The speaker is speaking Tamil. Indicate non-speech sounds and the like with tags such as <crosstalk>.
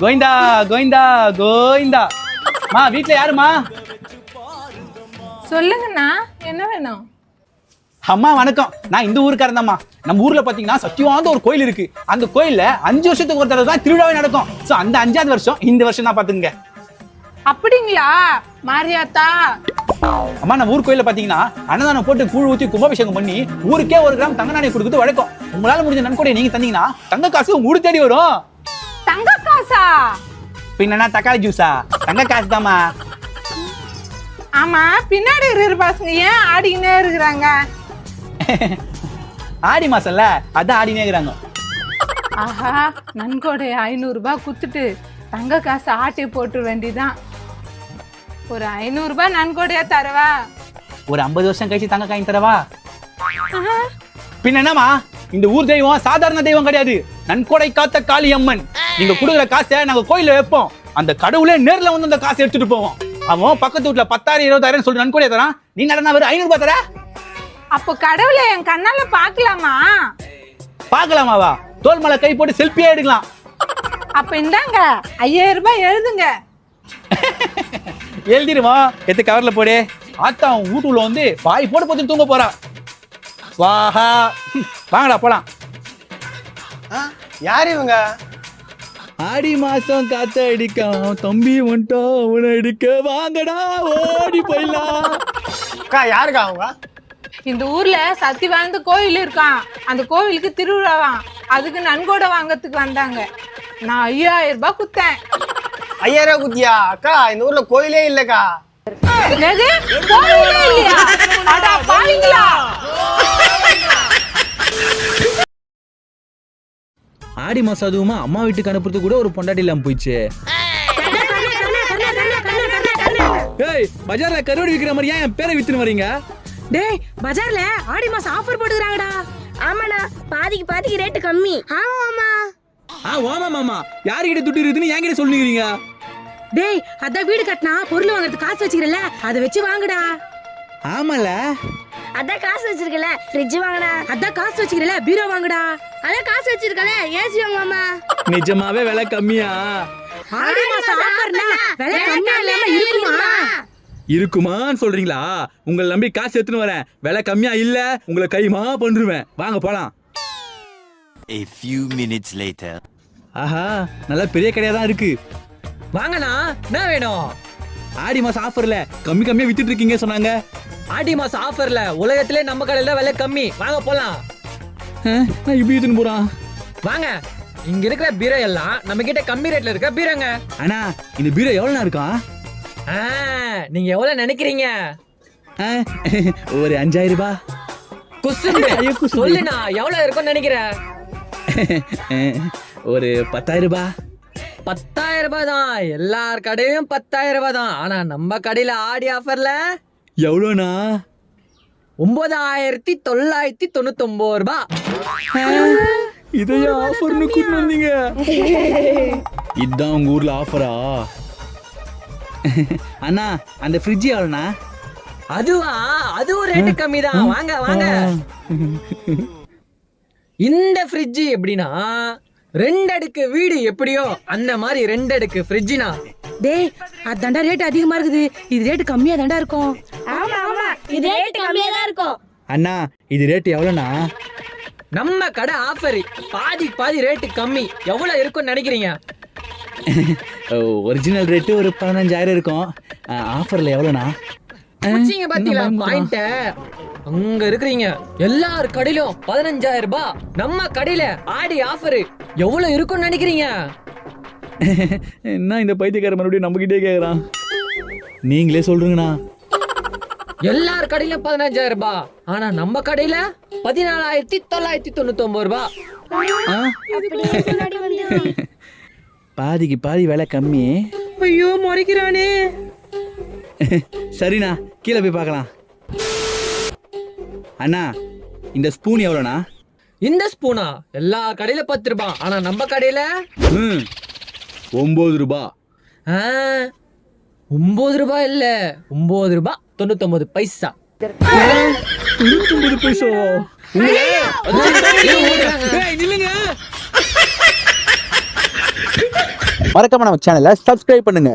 கோவிந்தா கோவிந்தா கோவிந்தா. மா வீட்ல யாருமா சொல்லுங்கண்ணா என்ன வேணும்? அம்மா வணக்கம். நான் இந்த ஊருக்காரன் தான்மா. நம்ம ஊர்ல பாத்தீங்கன்னா சத்தியவாத ஒரு கோயில் இருக்கு. அந்த கோயில்ல அஞ்சு வருஷத்துக்கு ஒரு தடவை தான் திருவிழாவே நடக்கும். சோ அந்த அஞ்சாவது வருஷம் இந்த வருஷம் தான் பாத்துங்க அப்படிங்களா? மாரியாத்தா. அம்மா நம்ம ஊர் கோயில்ல பாத்தீங்கன்னா அன்னதானம் போட்டு கூழ் ஊத்தி கும்பாபிஷேகம் பண்ணி ஊருக்கே ஒரு கிராம் தங்க நாணயம் கொடுக்குறது வழக்கம். உங்களால முடிஞ்ச நன்கொடை நீங்க தந்தீங்கன்னா தங்க காசு உங்க ஊரு தேடி வரும். தங்க காசா? பின்னா தக்காளி ஜூஸா தங்க காசு தாமா ஆமா பின்னாடி இருக்கிற பசங்க ஏன் ஆடிக்கினே இருக்கிறாங்க? <laughs> ஆடி மாசம்ல அதான் ஆடினே இருக்கிறாங்க. ஆஹா நன்கொடை ஐநூறு ரூபாய் குத்துட்டு தங்க காசு ஆட்டி போட்டு வேண்டிதான். ஒரு ஐநூறு ரூபாய் நன்கொடையா தரவா? ஒரு ஐம்பது வருஷம் கழிச்சு தங்க காயின் தரவா? பின்ன என்னமா இந்த ஊர் தெய்வம் சாதாரண தெய்வம் கிடையாது. நன்கொடை காத்த காளி அம்மன் நீங்க கொடுக்குற காசை நாங்க கோயில்ல வைப்போம். அந்த கடவுளே நேர்ல வந்து அந்த காசை எடுத்துட்டு போவோம். அவன் பக்கத்து வீட்டுல பத்தாயிரம் இருபதாயிரம் சொல்லி நன்கொடை தரான். நீ நடனா வெறும் ஐநூறு ரூபாய் தர அப்போ கடவுளை என் கண்ணால பாக்கலாமா பார்க்கலாமாவா? தோல் மலை கை போட்டு செல்ஃபியே எடுக்கலாம். அப்ப இந்தாங்க ஐயாயிரம் ரூபாய் எழுதுங்க. <laughs> எழுதிருமா எத்து கவர்ல போடு. ஆத்தா அவன் வீட்டுல வந்து வாய் போட்டு போட்டு தூங்க போறா. வாஹா. வாங்கடா போலாம். யார் இவங்க? ஆடி மாசம் காத்த அடிக்கும் தம்பி வந்துட்டோம் அவனை அடிக்க வாங்கடா ஓடி போயிடலாம். அக்கா யாருக்கா அவங்க? இந்த ஊர்ல சத்தி வாழ்ந்த கோயில் இருக்கான். அந்த கோவிலுக்கு திருவிழாவாம் அதுக்கு நன்கொடை வாங்கறதுக்கு வந்தாங்க. நான் ஐயாயிரம் ரூபாய் குத்தேன். ஐயாயிரம் குத்தியா? அக்கா இந்த ஊர்ல கோயிலே இல்லக்கா. என்னது? கோவிலே இல்லையா? அடா பாவிங்களா? ஆடி மாசம் அதுவுமா அம்மா வீட்டுக்கு அனுப்புறது கூட ஒரு பொண்டாட்டி இல்லாம போயிடுச்சு. ஏய் பஜார்ல கருவாடி விக்கிற மாதிரி ஏன் என் பேரை வித்துன்னு வரீங்க? டேய் பஜார்ல ஆடி மாசம் ஆஃபர் போட்டுக்கறாங்கடா. ஆமாண்ணா பாதிக்கு பாதிக்கு ரேட்டு கம்மி. ஆமா ஆமா ஆ ஓமா மாமா. யாருக்கிட்ட துட்டு இருக்குதுன்னு என்கிட்ட சொல்லுங்கிறீங்க டேய் அதான் வீடு கட்டினா பொருள் வாங்குறதுக்கு காசு வச்சுக்கிறல அதை வச்சு வாங்குடா. ஆமால. அதான் காசு வச்சிருக்கல. ஃப்ரிட்ஜ் வாங்கடா. அதான் காசு வச்சுக்கிறல பீரோ வாங்குடா. அதான் காசு வச்சிருக்கல ஏசி வாங்கம்மா நிஜமாவே விலை கம்மியா? ஆடி மாசம் ஆஃபர்னா விலை கம்மியா இல்லாம இருக்குமா? இருக்குமான்னு சொல்றீங்களா? உங்களை நம்பி காசு எடுத்துன்னு வரேன். விலை கம்மியா இல்ல உங்களை கைமா பண்ணுருவேன் வாங்க போலாம். A few minutes later. ஆஹா நல்ல பெரிய கடையா தான் இருக்கு. வாங்கண்ணா என்ன வேணும்? ஆடி மாசம் ஆஃபர்ல கம்மி கம்மியா வித்துட்டு இருக்கீங்க சொன்னாங்க. ஆடி மாசம் ஆஃபர்ல உலகத்திலே நம்ம கடையில விலை கம்மி. வாங்க போலாம். நான் இப்படி எடுத்துன்னு போறான் வாங்க. இங்க இருக்கிற பீரோ எல்லாம் நம்ம கிட்ட கம்மி ரேட்ல இருக்க பீரோங்க. அண்ணா இந்த பீரோ எவ்வளோ இருக்கான் ஆ, நீங்க எவ்வளவு நினைக்கிறீங்க? ஆ, ஒரு அஞ்சாயிரம் ரூபாய் ஐயோ, குசும்பு. சொல்லுண்ணா எவ்வளவு இருக்கும்னு நினைக்கிற? ஒரு பத்தாயிரம் ரூபாய் பத்தாயிரம் ரூபாய் தான். எல்லார் கடையும் பத்தாயிரம் ரூபாய் தான். ஆனா நம்ம கடையில ஆடி ஆஃபர்ல எவ்வளோண்ணா? ஒன்பதாயிரத்தி தொள்ளாயிரத்தி தொண்ணூத்தி ஒன்பது ரூபாய் இதையா ஆஃபர்னு கூட்டு வந்தீங்க. இதுதான் உங்க ஊர்ல ஆஃபரா அண்ணா அந்த ஃப்ரிட்ஜ் எவ்வளோண்ணா? அதுவா? அதுவும் ரேட்டு கம்மி தான் வாங்க வாங்க. இந்த ஃப்ரிட்ஜ் எப்படின்னா ரெண்டு அடுக்கு வீடு எப்படியோ அந்த மாதிரி ரெண்டு அடுக்கு ஃப்ரிட்ஜ்னா டேய் அதான்டா ரேட் அதிகமா இருக்குது. இது ரேட் கம்மியா தான்டா இருக்கும். இது ரேட்டு கம்மியா தான் இருக்கும். அண்ணா இது ரேட் எவ்வளோண்ணா? நம்ம கடை ஆஃபர் பாதி பாதி ரேட்டு கம்மி. எவ்வளவு இருக்கும்னு நினைக்கிறீங்க? <laughs> ஒரிஜினல் ரேட்டு ஒரு பதினஞ்சாயிரம் இருக்கும். ஆஃபர்ல எவ்வளோண்ணா? புடிச்சீங்க பாத்தீங்களா பாயிண்ட அங்க இருக்கிறீங்க. எல்லார் கடையிலும் பதினஞ்சாயிரம் ரூபாய். நம்ம கடையில ஆடி ஆஃபர் எவ்வளவு இருக்கும்னு நினைக்கிறீங்க? <laughs> என்ன இந்த பைத்தியக்கார மறுபடியும் நம்மகிட்டே கேட்குறான் நீங்களே சொல்றீங்கண்ணா எல்லார் கடையிலும் பதினஞ்சாயிரம் ரூபாய் ஆனா நம்ம கடையில பதினாலாயிரத்தி தொள்ளாயிரத்தி தொண்ணூத்தி ஒன்பது ரூபாய் பாதிக்கு பாதி விலை கம்மி. ஐயோ முறைக்கிறானே. சரிண்ணா கீழே போய் பார்க்கலாம். அண்ணா இந்த ஸ்பூன் எவ்வளோண்ணா? இந்த ஸ்பூனா எல்லா கடையில பத்து ரூபாய் ஆனா நம்ம கடையில? ம் ஒம்பது ரூபா. ஆ, ஒன்பது ரூபாய் இல்ல. ஒன்பது ரூபாய் தொண்ணூத்தொன்பது பைசா. தொண்ணூத்தொம்பது பைசா? நில்லுங்க. மறக்காம நம்ம சேனலை சப்ஸ்கிரைப் பண்ணுங்க.